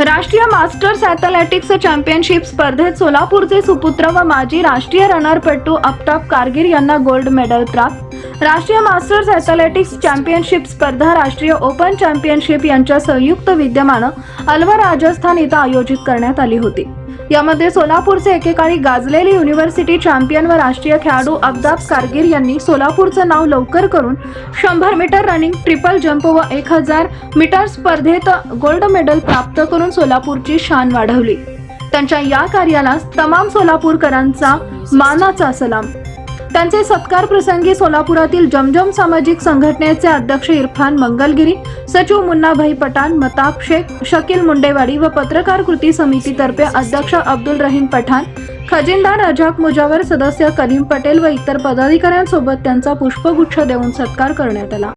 राष्ट्रीय masters athletics championship स्पर्धेत सोलापूरचे सुपुत्र व माजी राष्ट्रीय रनरपटू अपताप कारगिर यांना गोल्ड मेडल प्राप्त राष्ट्रीय मास्टर्स ॲथलेटिक्स चॅम्पियनशिप स्पर्धा राष्ट्रीय ओपन चॅम्पियनशिप यांच्या संयुक्त विद्यमानं अलवर राजस्थान इथं आयोजित करण्यात आली होती. यामध्ये सोलापूरचे एकेकाळी गाजलेले युनिव्हर्सिटी चॅम्पियन व राष्ट्रीय खेळाडू अब्दाब कारगिर यांनी सोलापूरचं नाव लवकर करून शंभर मीटर रनिंग ट्रिपल जम्प व एक हजार मीटर स्पर्धेत गोल्ड मेडल प्राप्त करून सोलापूरची शान वाढवली. त्यांच्या या कार्याला तमाम सोलापूरकरांचा मानाचा सलाम. त्यांचे सत्कार प्रसंगी सोलापुरातील जमजम सामाजिक संघटनेचे अध्यक्ष इरफान मंगलगिरी सचिव मुन्नाभाई पठाण मताब शेख शकील मुंडेवाडी व पत्रकार कृती समितीतर्फे अध्यक्ष अब्दुल रहीम पठाण खजिनदार अजाक मुजावर सदस्य करीम पटेल व इतर पदाधिकाऱ्यांसोबत त्यांचा पुष्पगुच्छ देऊन सत्कार करण्यात आला.